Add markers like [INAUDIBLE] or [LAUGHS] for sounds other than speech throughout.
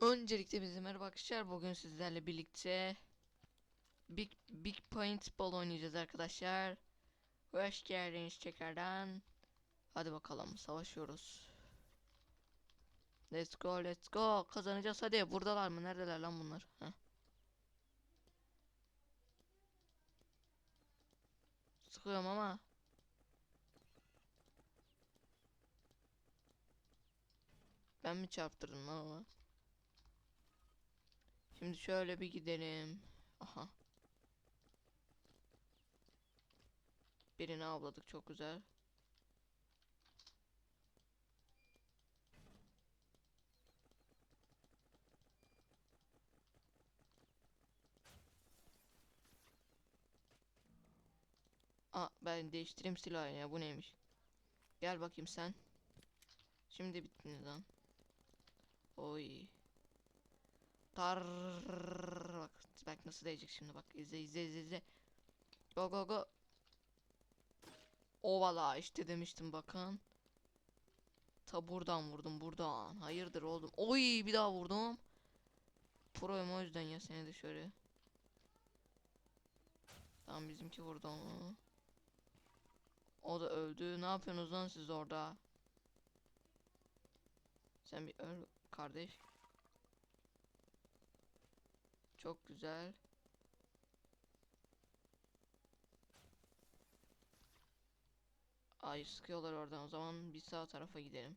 Öncelikle bizim merhaba arkadaşlar. Bugün sizlerle birlikte Big Big Paintball oynayacağız arkadaşlar. Hoş geldiniz tekrardan. Hadi bakalım savaşıyoruz. Let's go let's go kazanacağız hadi buradalar mı neredeler lan bunlar Heh. Sıkıyorum ama Ben mi çarptırdım ama Şimdi şöyle bir gidelim. Aha. Birini avladık çok güzel. Aa ben değiştireyim silahı ya bu neymiş? Gel bakayım sen. Şimdi bittiniz lan. Oy. Tar bak bak nasıl değecek şimdi bak izle izle izle izle. Go go go. Ovala işte demiştim bakın. Ta buradan vurdum buradan. Hayırdır oldum. Oy bir daha vurdum. Pro'yum o yüzden ya seni de şöyle. Tamam bizimki vurdu onu. O da öldü. Ne yapıyorsunuz lan siz orada? Sen bir öl kardeş. Çok güzel. Ay sıkıyorlar oradan. O zaman bir sağ tarafa gidelim.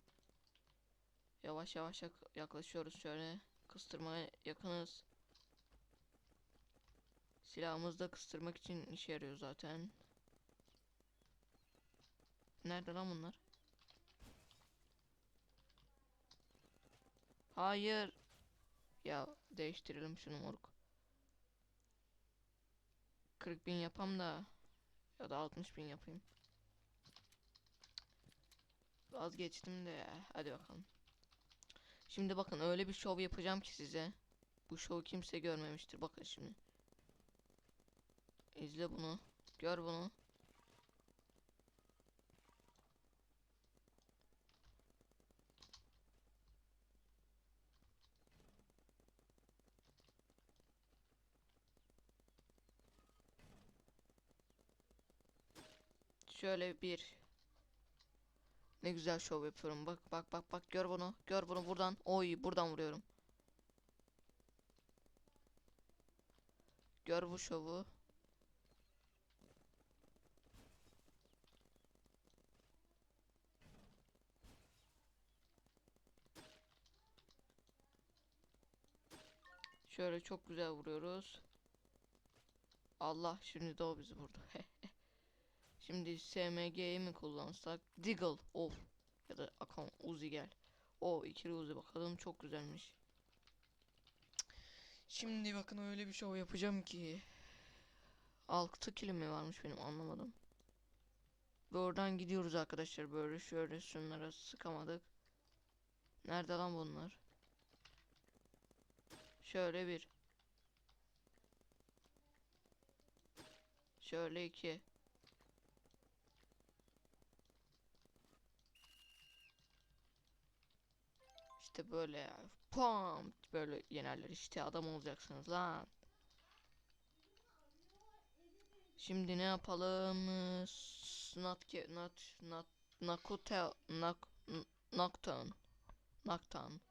Yavaş yavaş yak- yaklaşıyoruz şöyle. Kıstırmaya yakınız. Silahımız da kıstırmak için işe yarıyor zaten. Nerede lan bunlar? Hayır. Ya değiştirelim şunu moruk. 40 bin yapam da ya da 60 bin yapayım. Vazgeçtim de. Hadi bakalım. Şimdi bakın öyle bir şov yapacağım ki size. Bu şovu kimse görmemiştir. Bakın şimdi. İzle bunu. Gör bunu. Şöyle bir ne güzel şov yapıyorum. Bak bak bak bak gör bunu. Gör bunu buradan. Oy buradan vuruyorum. Gör bu şovu. Şöyle çok güzel vuruyoruz. Allah şimdi de o bizi vurdu. Şimdi SMG'yi mi kullansak? Deagle of ya da Akon Uzi gel. O ikili Uzi bakalım çok güzelmiş. Şimdi bakın öyle bir show yapacağım ki 6 kilim mi varmış benim anlamadım. Ve gidiyoruz arkadaşlar böyle şöyle şunlara sıkamadık. Nerede lan bunlar? Şöyle bir. Şöyle iki. İşte böyle. Pam böyle yenerler işte adam olacaksınız lan. Şimdi ne yapalım? Snatke nat nat nakute nak naktan naktan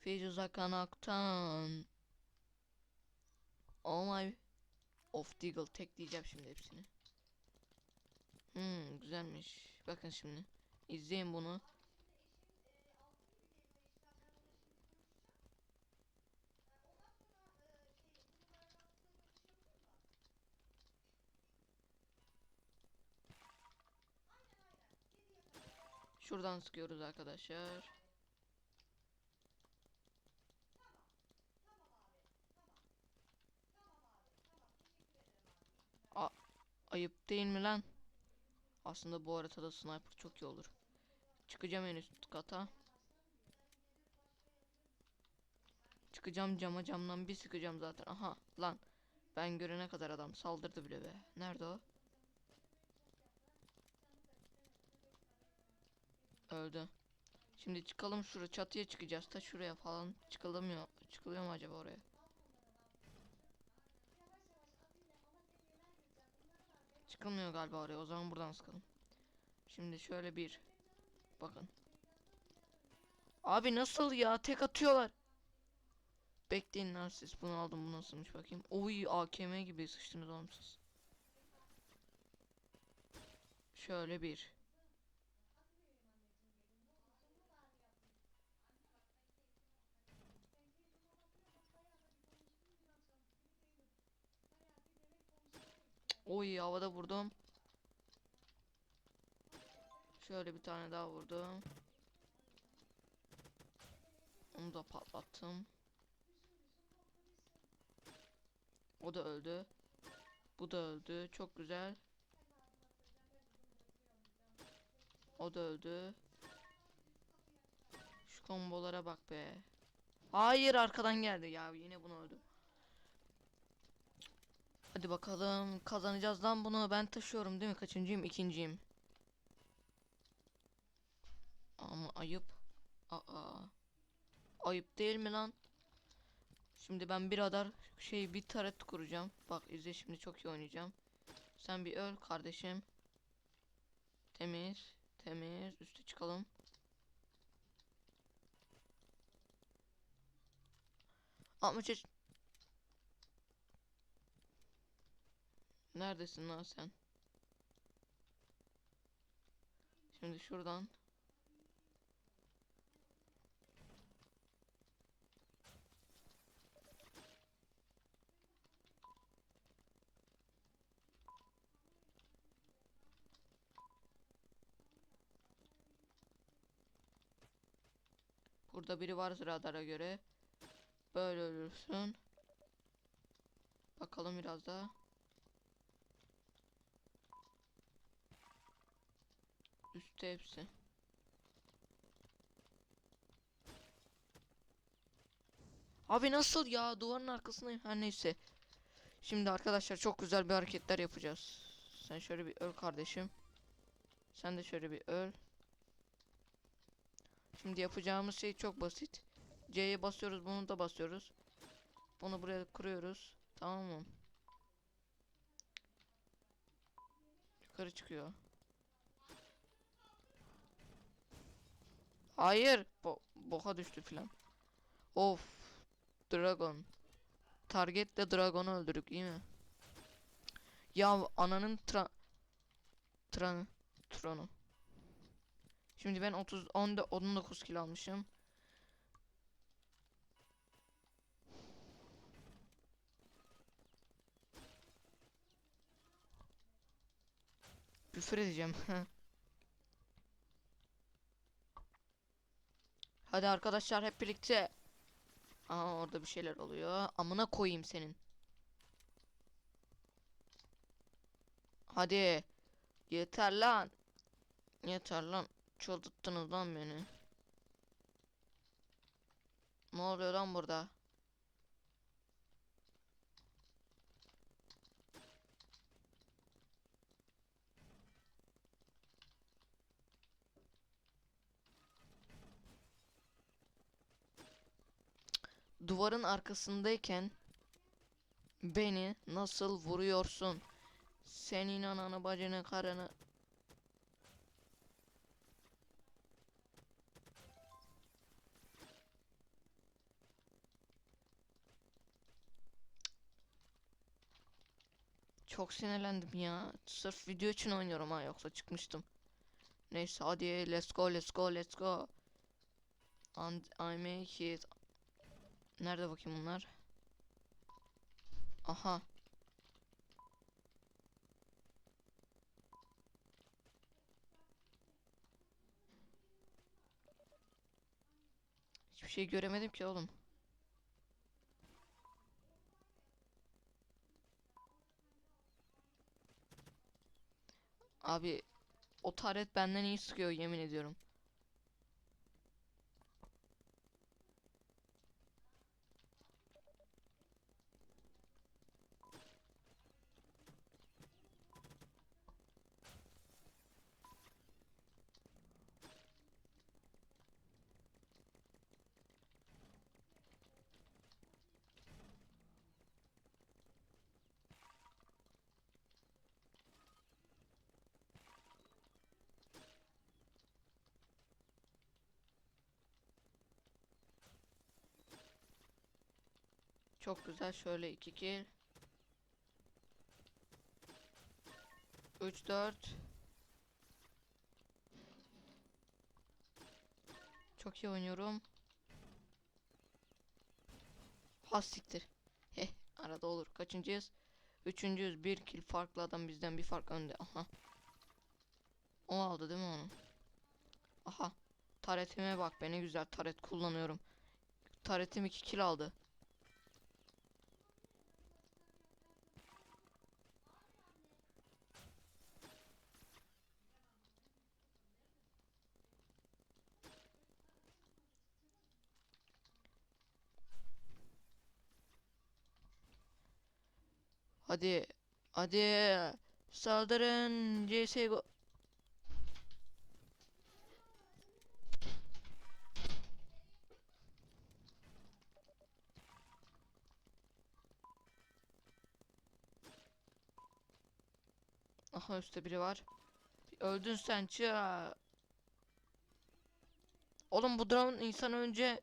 Fizuzaka naktan Oh my Of Deagle tek diyeceğim şimdi hepsini. Hmm güzelmiş. Bakın şimdi. İzleyin bunu. Şuradan sıkıyoruz arkadaşlar. Ayıp değil mi lan? Aslında bu haritada sniper çok iyi olur. Çıkacağım en üst kata. Çıkacağım cama camdan bir sıkacağım zaten. Aha lan. Ben görene kadar adam saldırdı bile be. Nerede o? Öldü. Şimdi çıkalım şuraya çatıya çıkacağız. Ta şuraya falan çıkılamıyor. Çıkılıyor mu acaba oraya? Çıkılmıyor galiba oraya. O zaman buradan sıkalım. Şimdi şöyle bir. Bakın. Abi nasıl ya? Tek atıyorlar. Bekleyin lan. Bunu aldım. Bu nasılmış bakayım. Oy AKM gibi sıçtınız oğlum siz. Şöyle bir. Oy havada vurdum. Şöyle bir tane daha vurdum. Onu da patlattım. O da öldü. Bu da öldü. Çok güzel. O da öldü. Şu kombolara bak be. Hayır arkadan geldi ya yine bunu öldü. Hadi bakalım kazanacağız lan bunu ben taşıyorum değil mi kaçıncıyım ikinciyim. Ama ayıp. Aa. Ayıp değil mi lan? Şimdi ben bir radar şey bir taret kuracağım. Bak izle şimdi çok iyi oynayacağım. Sen bir öl kardeşim. Temiz. Temiz. Üste çıkalım. Altmış Neredesin lan sen? Şimdi şuradan. Burada biri var radara göre. Böyle ölürsün. Bakalım biraz daha. Üstte hepsi. Abi nasıl ya? Duvarın arkasındayım. Her neyse. Şimdi arkadaşlar çok güzel bir hareketler yapacağız. Sen şöyle bir öl kardeşim. Sen de şöyle bir öl. Şimdi yapacağımız şey çok basit. C'ye basıyoruz, bunu da basıyoruz. Bunu buraya kuruyoruz. Tamam mı? Yukarı çıkıyor. Hayır. Bo boka düştü filan. Of. Dragon. Targetle Dragon'u öldürdük iyi mi? Ya ananın tra... Tran... Tronu. Şimdi ben 30 10'da 19 kilo almışım. Küfür edeceğim. [LAUGHS] Hadi arkadaşlar hep birlikte. Aa orada bir şeyler oluyor. Amına koyayım senin. Hadi. Yeter lan. Yeter lan. Çıldırttınız lan beni. Ne oluyor lan burada? Duvarın arkasındayken beni nasıl vuruyorsun? Senin ananı bacını karını Çok sinirlendim ya. Sırf video için oynuyorum ha yoksa çıkmıştım. Neyse hadi let's go let's go let's go. And I make it. Nerede bakayım bunlar? Aha. Hiçbir şey göremedim ki oğlum. Abi o taret benden iyi sıkıyor yemin ediyorum. Çok güzel. Şöyle 2 kill. 3 4 Çok iyi oynuyorum. Has siktir. Heh [LAUGHS] arada olur. Kaçıncıyız? Üçüncüyüz. Bir kill farklı adam bizden bir fark önde. Aha. O aldı değil mi onu? Aha. Taretime bak be ne güzel taret kullanıyorum. Taretim 2 kill aldı. Hadi. Hadi. Saldırın. CSGO. Aha üstte biri var. Öldün sen çığ. Oğlum bu drone insan önce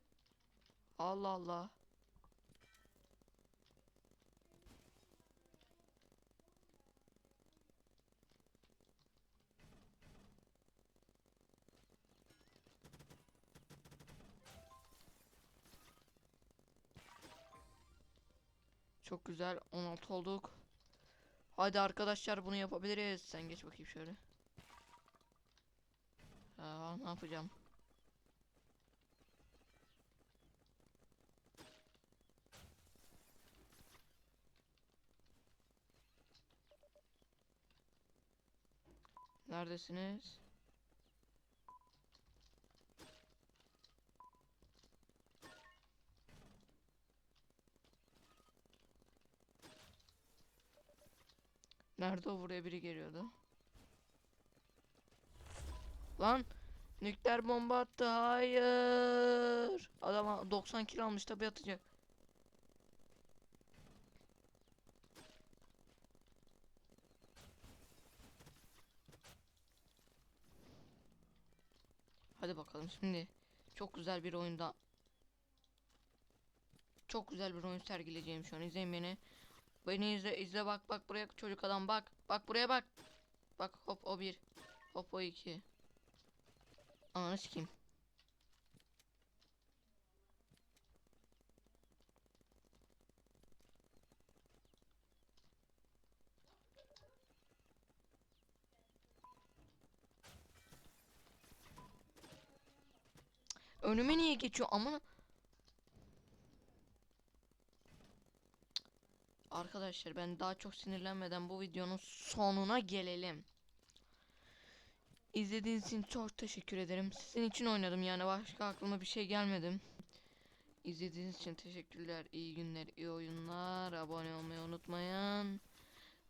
Allah Allah. Çok güzel 16 olduk. Hadi arkadaşlar bunu yapabiliriz. Sen geç bakayım şöyle. Aa, ne yapacağım? Neredesiniz? Nerede o buraya biri geliyordu. Lan nükleer bomba attı hayır. Adam 90 kilo almış tabi atacak. Hadi bakalım şimdi çok güzel bir oyunda çok güzel bir oyun sergileyeceğim şu an izleyin beni. Beni izle izle bak bak buraya çocuk adam bak. Bak buraya bak. Bak hop o bir. Hop o iki. Ananı sikeyim. Önüme niye geçiyor ama Arkadaşlar ben daha çok sinirlenmeden bu videonun sonuna gelelim. İzlediğiniz için çok teşekkür ederim. Sizin için oynadım yani başka aklıma bir şey gelmedi. İzlediğiniz için teşekkürler. İyi günler, iyi oyunlar. Abone olmayı unutmayın.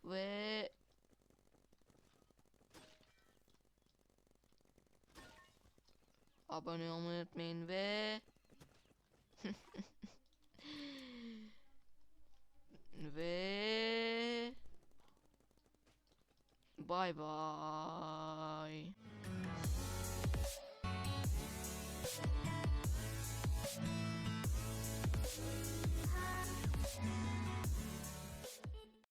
Ve abone olmayı unutmayın ve [LAUGHS] ve bay bay.